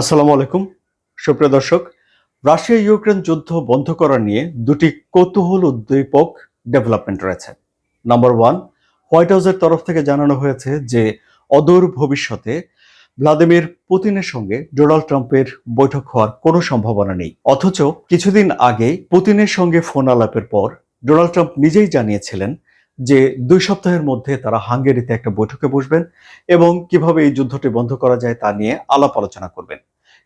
আসসালামু আলাইকুম। সুপ্রিয় দর্শক রাশিয়া ইউক্রেন যুদ্ধ বন্ধ করা নিয়ে দুটি কৌতূহল উদ্দীপক ডেভেলপমেন্ট রয়েছে। নাম্বার ওয়ান হোয়াইট হাউসের তরফ থেকে জানানো হয়েছে যে, অদূর ভবিষ্যতে ভ্লাদিমির পুতিনের সঙ্গে ডোনাল্ড ট্রাম্পের বৈঠক হওয়ার কোনো সম্ভাবনা নেই। অথচ কিছুদিন আগে পুতিনের সঙ্গে ফোন আলাপের পর ডোনাল্ড ট্রাম্প নিজেই জানিয়েছিলেন যে দুই সপ্তাহের মধ্যে তারা হাঙ্গেরিতে একটা বৈঠকে বসবেন এবং কীভাবে এই যুদ্ধটি বন্ধ করা যায় তা নিয়ে আলাপ আলোচনা করবেন।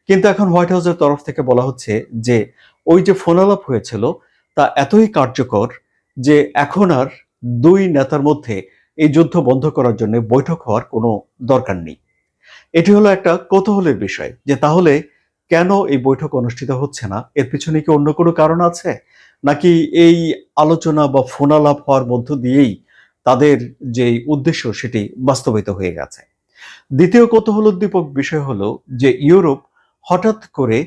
কিন্তু এখন হোয়াইট হাউসের তরফ থেকে বলা হচ্ছে যে ওই যে ফোন আলাপ হয়েছিল তা এতই কার্যকর যে এখন আর দুই নেতার মধ্যে এই যুদ্ধ বন্ধ করার জন্য বৈঠক হওয়ার কোনো দরকার নেই। এটি হলো একটা কৌতূহলের বিষয় যে তাহলে কেন এই বৈঠক অনুষ্ঠিত হচ্ছে না? এর পিছনে কি অন্য কোনো কারণ আছে? নাকি এই আলোচনা বা ফোনালাপ হওয়ার মধ্য দিয়েই তাদের যে উদ্দেশ্য সেটি বাস্তবায়িত হয়ে গেছে? দ্বিতীয় কৌতূহল উদ্দীপক বিষয় হলো যে ইউরোপ হঠাৎ করে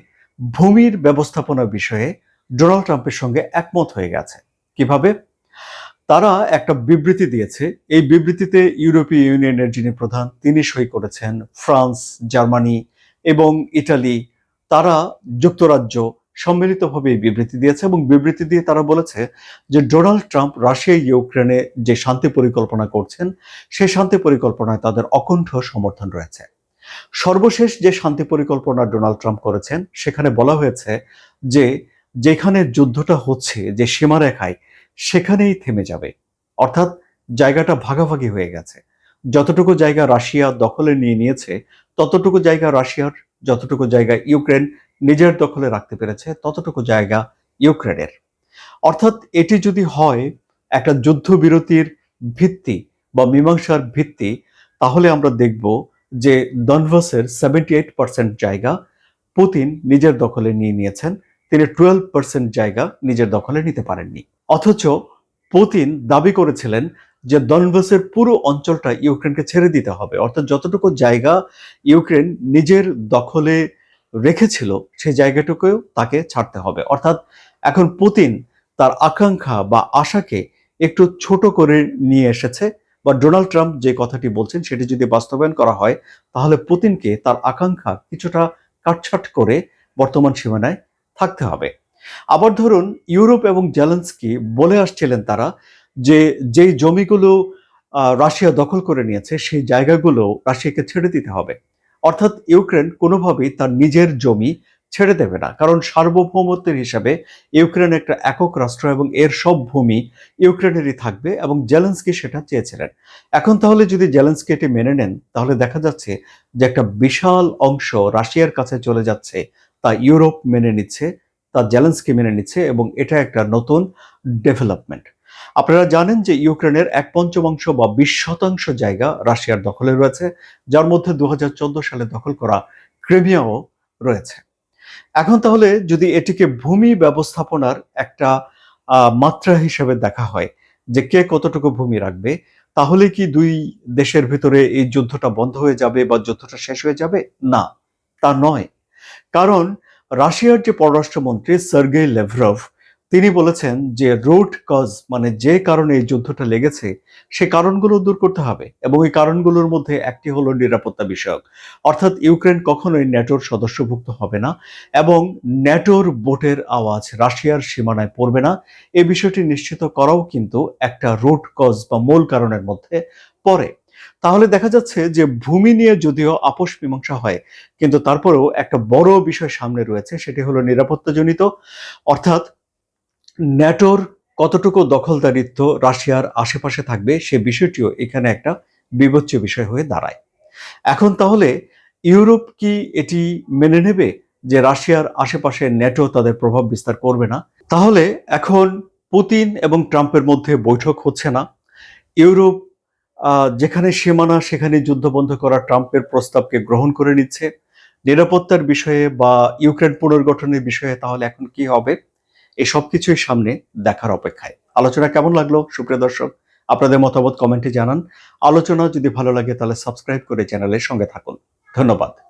ভূমির ব্যবস্থাপনা বিষয়ে ডোনাল্ড ট্রাম্পের সঙ্গে একমত হয়ে গেছে। কীভাবে? তারা একটা বিবৃতি দিয়েছে। এই বিবৃতিতে ইউরোপীয় ইউনিয়নের যিনি প্রধান, তিনি সই করেছেন ফ্রান্স, জার্মানি এবং ইটালি, তারা যুক্তরাজ্য সম্মিলিতভাবে এই বিবৃতি দিয়েছে এবং বিবৃতি দিয়ে তারা বলেছে যে ডোনাল্ড ট্রাম্প রাশিয়া ইউক্রেনে যে শান্তি পরিকল্পনা করছেন, সেই শান্তি পরিকল্পনায় তাদের অকণ্ঠ সমর্থন রয়েছে। সর্বশেষ যে শান্তি পরিকল্পনা ডোনাল্ড ট্রাম্প করেছেন, সেখানে বলা হয়েছে যে যেখানে যুদ্ধটা হচ্ছে, যে সীমারেখায়, সেখানেই থেমে যাবে। অর্থাৎ জায়গাটা ভাগাভাগি হয়ে গেছে। যতটুকু জায়গা রাশিয়া দখলে নিয়ে নিয়েছে, ততটুকু জায়গা রাশিয়ার, যতটুকু জায়গা ইউক্রেন নিজের দখলে রাখতে পেরেছে ততটুকু জায়গা ইউক্রেনের। অর্থাৎ এটি যদি হয় একটা যুদ্ধবিরতির ভিত্তি বা মীমাংসার ভিত্তি, তাহলে আমরা দেখব যে দনভাসের সেভেন্টি এইট পার্সেন্ট জায়গা পুতিন নিজের দখলে নিয়ে নিয়েছেন, তিনি টুয়েলভ পার্সেন্ট জায়গা নিজের দখলে নিতে পারেননি। অথচ পুতিন দাবি করেছিলেন যে দনভাসের পুরো অঞ্চলটা ইউক্রেনকে ছেড়ে দিতে হবে, অর্থাৎ যতটুকু জায়গা ইউক্রেন নিজের দখলে রেখেছিল সেই জায়গাটুকুও তাকে ছাড়তে হবে। অর্থাৎ এখন পুতিন তার আকাঙ্ক্ষা বা আশাকে একটু ছোট করে নিয়ে এসেছে বা ডোনাল্ড ট্রাম্প যে কথাটি বলছেন সেটি যদি বাস্তবায়ন করা হয়, তাহলে পুতিনকে তার আকাঙ্ক্ষা কিছুটা কাটছাট করে বর্তমান সীমানায় থাকতে হবে। আবার ধরুন ইউরোপ এবং জেলেন্সকি বলে আসছিলেন তারা যে যেই জমিগুলো রাশিয়া দখল করে নিয়েছে সেই জায়গাগুলো রাশিয়াকে ছেড়ে দিতে হবে। অর্থাৎ ইউক্রেন কোনোভাবেই তার নিজের জমি ছেড়ে দেবে না। কারণ সার্বভৌমত্বের হিসাবে ইউক্রেন একটা একক রাষ্ট্র এবং এর সব ভূমি ইউক্রেনেরই থাকবে এবং জেলেন্সকি সেটা চেয়েছিলেন। এখন তাহলে যদি জেলেন্সকি এটি মেনে নেন, তাহলে দেখা যাচ্ছে যে একটা বিশাল অংশ রাশিয়ার কাছে চলে যাচ্ছে, তা ইউরোপ মেনে নিচ্ছে, তা জেলেন্সকি মেনে নিচ্ছে এবং এটা একটা নতুন ডেভেলপমেন্ট। আপনারা জানেন যে ইউক্রেনের এক পঞ্চমাংশ বা বিশ শতাংশ জায়গা রাশিয়ার দখলে রয়েছে, যার মধ্যে দু হাজার চোদ্দ সালে দখল করা ক্রিমিয়াও রয়েছে। এখন তাহলে যদি এটিকে ভূমি ব্যবস্থাপনার একটা মাত্রা হিসেবে দেখা হয় যে কে কতটুকু ভূমি রাখবে, তাহলে কি দুই দেশের ভিতরে এই যুদ্ধটা বন্ধ হয়ে যাবে বা যুদ্ধটা শেষ হয়ে যাবে? না, তা নয়। কারণ রাশিয়ার যে পররাষ্ট্রমন্ত্রী সার্গেই লেভরভ তিনি বলেছেন যে রুট কজ মানে যে কারণে এই যুদ্ধটা লেগেছে, সে কারণগুলো দূর করতে হবে এবং এই কারণগুলোর মধ্যে একটি হলো নিরাপত্তা বিষয়ক। অর্থাৎ ইউক্রেন কখনোই ন্যাটোর সদস্যভুক্ত হবে না এবং ন্যাটোর বোটের আওয়াজ রাশিয়ার সীমানায় পড়বে না। এই বিষয়টি নিশ্চিত করাও কিন্তু একটা রুট কজ বা মূল কারণের মধ্যে পড়ে। তাহলে দেখা যাচ্ছে যে ভূমি নিয়ে যদিও আপোষ মীমাংসা হয়, কিন্তু তারপরেও একটা বড় বিষয় সামনে রয়েছে, সেটি হলো নিরাপত্তাজনিত। অর্থাৎ ন্যাটোর কতটুকু দখলদারিত্ব রাশিয়ার আশেপাশে থাকবে সে বিষয়টিও এখানে একটা বিবেচ্য বিষয় হয়ে দাঁড়ায়। এখন তাহলে ইউরোপ কি এটি মেনে নেবে যে রাশিয়ার আশেপাশে ন্যাটো তাদের প্রভাব বিস্তার করবে না? তাহলে এখন পুতিন এবং ট্রাম্পের মধ্যে বৈঠক হচ্ছে না। ইউরোপ যেখানে সীমানা, সেখানে যুদ্ধ বন্ধ করা ট্রাম্পের প্রস্তাবকে গ্রহণ করে নিচ্ছে। নিরাপত্তার বিষয়ে বা ইউক্রেন পুনর্গঠনের বিষয়ে তাহলে এখন কি হবে? এই সব কিছুই সামনে দেখার অপেক্ষায়। আলোচনা কেমন লাগল? সুপ্রিয় দর্শক, আপনাদের মতামত কমেন্টে জানান। আলোচনা যদি ভালো লাগে তাহলে সাবস্ক্রাইব করে চ্যানেলের সঙ্গে থাকুন। ধন্যবাদ।